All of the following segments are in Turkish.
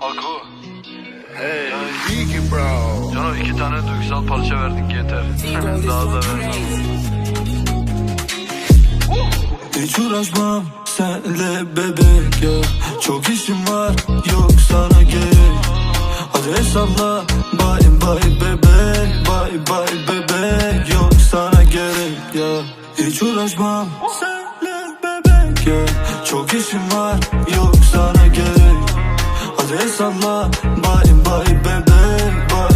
Haku. Hey, Yani, Biggie bro. Cano iki tane duygusal parça verdik yeter. Daha da ver. Hiç uğraşmam senle bebek ya Çok işim var yok sana gerek Hadi hesapla bye bye bebek Bye bye bebek yok sana gerek ya Hiç uğraşmam senle ya Çok işim var yok sana gerek. Hadi hesapla bye bye bebek bye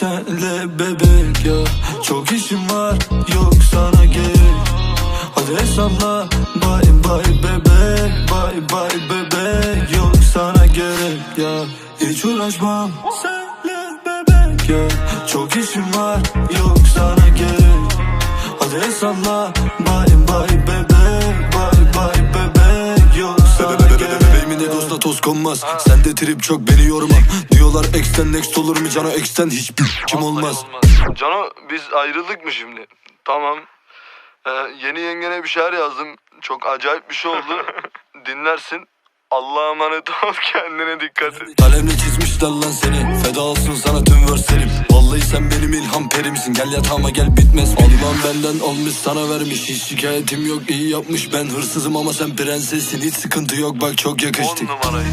senle bebek ya. Çok işim var yok sana gerek. Hadi hesapla bye bye bebek Bye bye bebek. Yok sana gerek ya. Hiç uğraşmam senle bebek ya. Çok işim var yok sana gerek. Hadi hesapla bye bye bebek Bye bye bebek. Yok sana gerek. Bebeğimin egosuna toz konmaz. Sende trip çok beni yorma Diyorlar ex'ten next olur mu cana ex'ten hiçbir kim Vallahi olmaz Cano biz ayrıldık mı şimdi? Tamam. Ee, yeni yengene bir şeyler yazdım. Çok acayip bir şey oldu. Dinlersin. Allah'a emanet ol kendine dikkat et. Kalemle çizmişler lan seni Feda olsun sana tüm verslerim Vallahi sen benim ilham perimsin Gel yatağıma gel bitmez Allah'ım benden almış sana vermiş Hiç şikayetim yok iyi yapmış Ben hırsızım ama sen prensessin Hiç sıkıntı yok bak çok 10 yakıştık numarayı.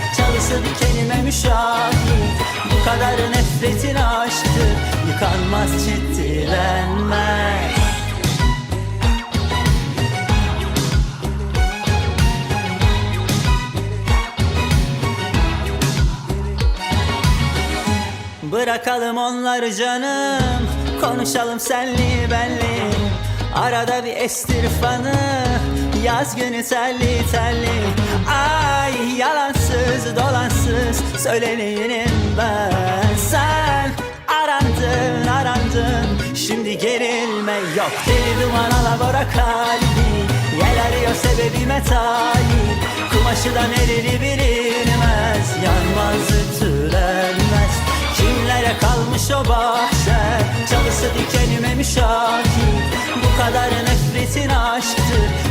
kadar nefretin aşktı Yıkanmaz ciddilenmez Bırakalım onları canım. Konuşalım senli benli. Arada bir estir fanı. Yaz günü telli telli Ay yalansız dolansız Söyleneyim ben. Sen arandın arandın Şimdi gerilme. Yok Deli duman alabora kalbi Yel arıyor sebebime talip Kumaşı da nereli bilinmez Yanmaz ütü o bahçe? Çalısı dikenime müşahit Bu kadar nefretin aşktır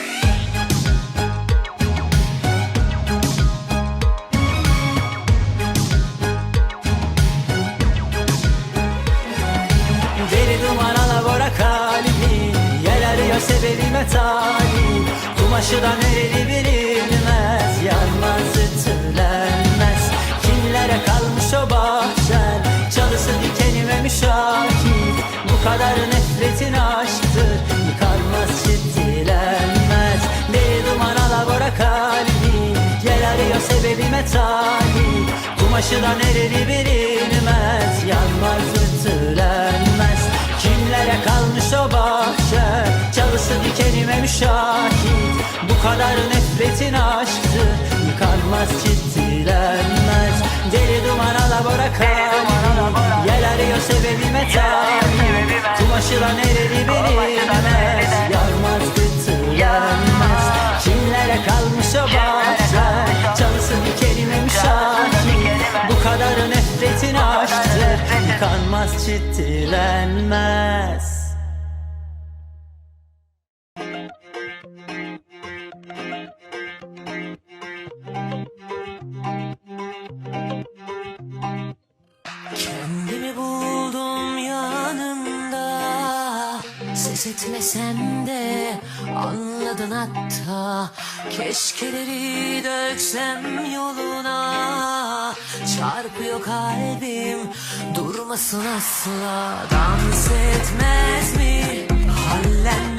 sebebime talip. Kumaşı da nereli bilinmez. Yanmaz ütülenmez. Kimlere kalmış o bahçen? Çalısı dikenime müşahit Bu kadar nefretin aşktır. Yıkarmaz ciddilenmez Deli duman alabora kalbi. Yer arıyor sebebime talip. Kumaşı da nereli bilinmez. Yanmaz ütülenmez Kimlere kalmış o bahçe Çalısı dikenime müşahit. Bu kadar nefretin aşktı Yıkanmaz ciddilenmez Deli duman alabora kalbi Yel arıyor sebebime talip Kumaşı da nereli bilinmez. Yanmaz ütülenmez Kimlere kalmış o bahçe? Çalısı dikenime müşahit. Bu kadar nefretin aşktır. Yıkanmaz ciddilenmez Kendimi buldum yanında Ses etmesen de anladın hatta. Keşkeleri döksem yoluna. Çarpıyor kalbim durmasın asla. Dans etmez mi? Hallenmez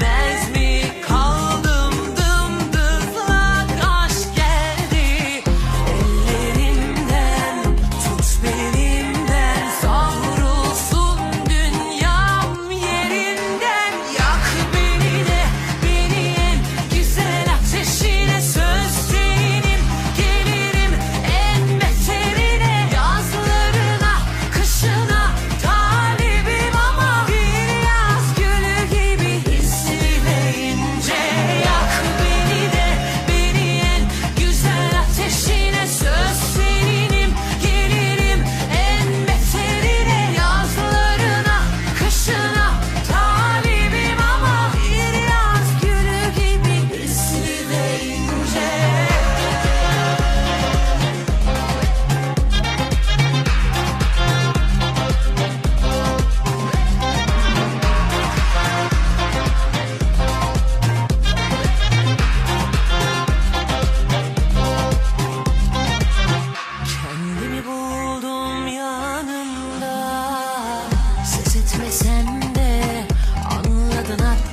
Ses etmesen de anladın hatta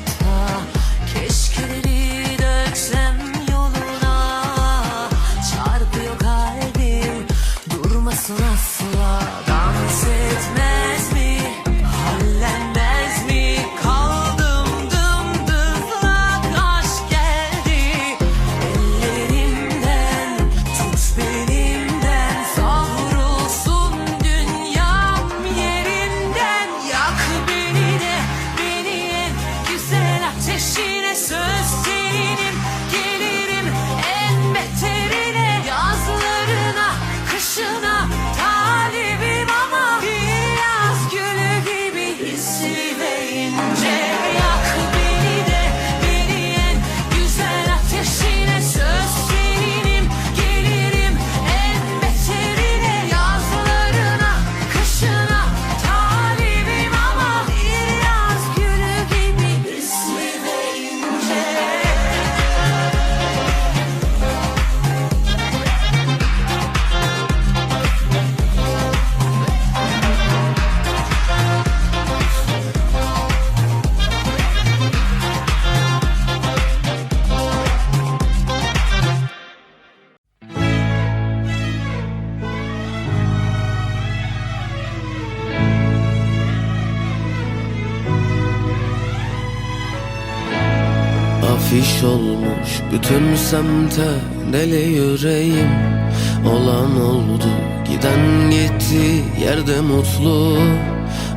bütün semte deli yüreğim Olan oldu. Giden gitti yerde mutlu.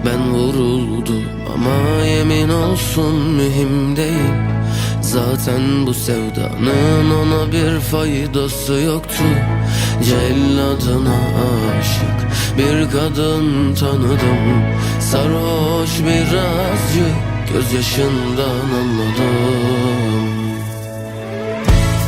Ben vuruldum ama yemin olsun mühim değil. Zaten bu sevdanın ona bir faydası yoktu. Celladına aşık bir kadın tanıdım. Sarhoş birazcık gözyaşından anladım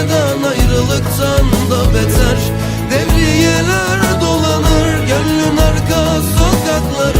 sevdan ayrılıktan da beter. Devriyeler dolanır gönlün arka sokaklarında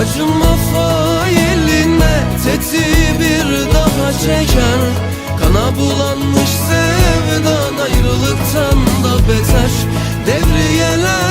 Acıma failine tetiği bir daha çeker Kana bulanmış sevdan ayrılıktan da beter. Devriyeler